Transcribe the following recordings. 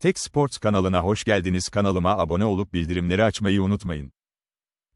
Tek Sports kanalına hoş geldiniz. Kanalıma abone olup bildirimleri açmayı unutmayın.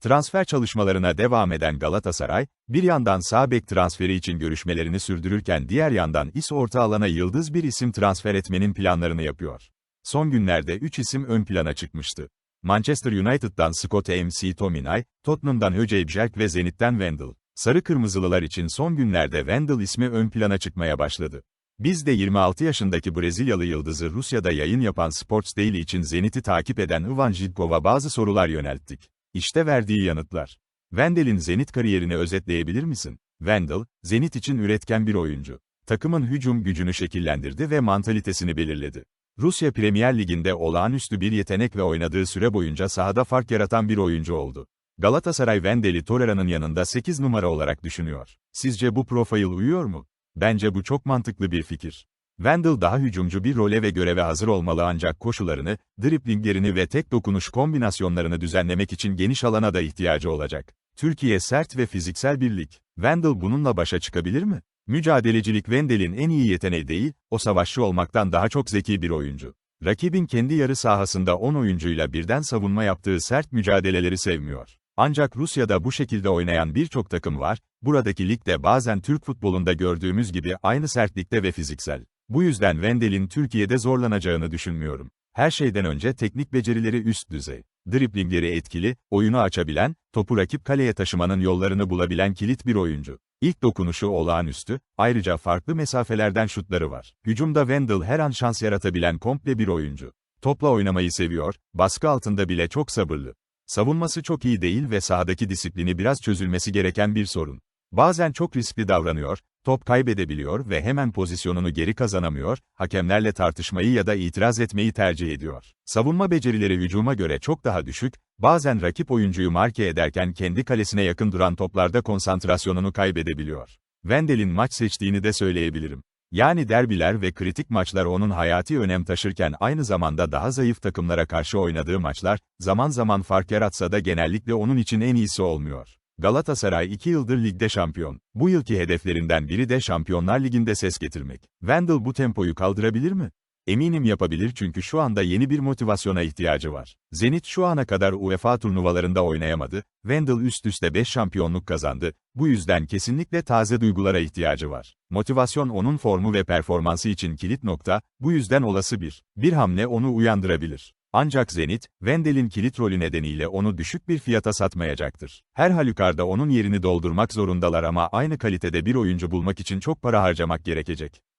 Transfer çalışmalarına devam eden Galatasaray, bir yandan sağ bek transferi için görüşmelerini sürdürürken diğer yandan ise orta alana yıldız bir isim transfer etmenin planlarını yapıyor. Son günlerde 3 isim ön plana çıkmıştı. Manchester United'dan Scott McTominay, Tottenham'dan Höcey Bjerk ve Zenit'ten Wendel. Sarı Kırmızılılar için son günlerde Wendel ismi ön plana çıkmaya başladı. Biz de 26 yaşındaki Brezilyalı yıldızı Rusya'da yayın yapan Sports Daily için Zenit'i takip eden Ivan Jidkov'a bazı sorular yönelttik. İşte verdiği yanıtlar. Wendel'in Zenit kariyerini özetleyebilir misin? Wendel, Zenit için üretken bir oyuncu. Takımın hücum gücünü şekillendirdi ve mantalitesini belirledi. Rusya Premier Ligi'nde olağanüstü bir yetenek ve oynadığı süre boyunca sahada fark yaratan bir oyuncu oldu. Galatasaray Wendel'i Torreira'nın yanında 8 numara olarak düşünüyor. Sizce bu profil uyuyor mu? Bence bu çok mantıklı bir fikir. Wendel daha hücumcu bir role ve göreve hazır olmalı ancak koşularını, driplinglerini ve tek dokunuş kombinasyonlarını düzenlemek için geniş alana da ihtiyacı olacak. Türkiye sert ve fiziksel birlik. Wendel bununla başa çıkabilir mi? Mücadelecilik Wendel'in en iyi yeteneği değil, o savaşçı olmaktan daha çok zeki bir oyuncu. Rakibin kendi yarı sahasında 10 oyuncuyla birden savunma yaptığı sert mücadeleleri sevmiyor. Ancak Rusya'da bu şekilde oynayan birçok takım var, buradaki lig de bazen Türk futbolunda gördüğümüz gibi aynı sertlikte ve fiziksel. Bu yüzden Wendel'in Türkiye'de zorlanacağını düşünmüyorum. Her şeyden önce teknik becerileri üst düzey. Driblingleri etkili, oyunu açabilen, topu rakip kaleye taşımanın yollarını bulabilen kilit bir oyuncu. İlk dokunuşu olağanüstü, ayrıca farklı mesafelerden şutları var. Hücumda Wendel her an şans yaratabilen komple bir oyuncu. Topla oynamayı seviyor, baskı altında bile çok sabırlı. Savunması çok iyi değil ve sahadaki disiplini biraz çözülmesi gereken bir sorun. Bazen çok riskli davranıyor, top kaybedebiliyor ve hemen pozisyonunu geri kazanamıyor, hakemlerle tartışmayı ya da itiraz etmeyi tercih ediyor. Savunma becerileri hücuma göre çok daha düşük, bazen rakip oyuncuyu marke ederken kendi kalesine yakın duran toplarda konsantrasyonunu kaybedebiliyor. Wendel'in maç seçtiğini de söyleyebilirim. Yani derbiler ve kritik maçlar onun hayati önem taşırken aynı zamanda daha zayıf takımlara karşı oynadığı maçlar, zaman zaman fark yaratsa da genellikle onun için en iyisi olmuyor. Galatasaray 2 yıldır ligde şampiyon. Bu yılki hedeflerinden biri de Şampiyonlar Ligi'nde ses getirmek. Wendel bu tempoyu kaldırabilir mi? Eminim yapabilir çünkü şu anda yeni bir motivasyona ihtiyacı var. Zenit şu ana kadar UEFA turnuvalarında oynayamadı, Wendel üst üste 5 şampiyonluk kazandı, bu yüzden kesinlikle taze duygulara ihtiyacı var. Motivasyon onun formu ve performansı için kilit nokta, bu yüzden olası bir, bir hamle onu uyandırabilir. Ancak Zenit, Wendel'in kilit rolü nedeniyle onu düşük bir fiyata satmayacaktır. Her halükarda onun yerini doldurmak zorundalar ama aynı kalitede bir oyuncu bulmak için çok para harcamak gerekecek.